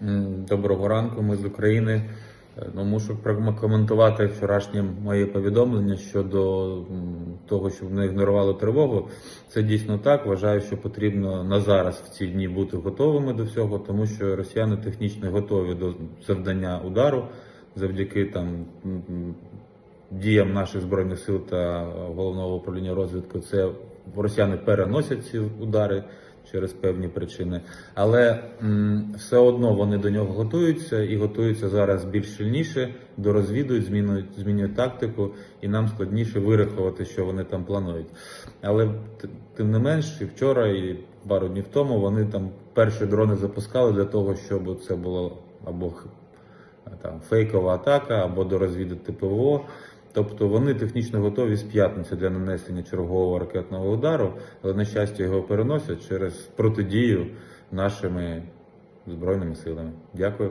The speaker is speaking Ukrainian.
Доброго ранку, ми з України. Е, Ну, мушу прокоментувати вчорашнє моє повідомлення щодо того, щоб не ігнорували тривогу. Це дійсно так. Вважаю, що потрібно на зараз в ці дні бути готовими до всього, тому що росіяни технічно готові до завдання удару завдяки там діям наших збройних сил та головного управління розвідки. Це росіяни переносять ці удари через певні причини, але все одно вони до нього готуються і готуються зараз більш сильніше, дорозвідують, змінюють, змінюють тактику, і нам складніше вирахувати, що вони там планують. Але тим не менш, і вчора, і пару днів тому вони там перші дрони запускали для того, щоб це було або там фейкова атака, або дорозвідати ПВО. Тобто вони технічно готові з п'ятниці для нанесення чергового ракетного удару, але на щастя його переносять через протидію нашими збройними силами. Дякую.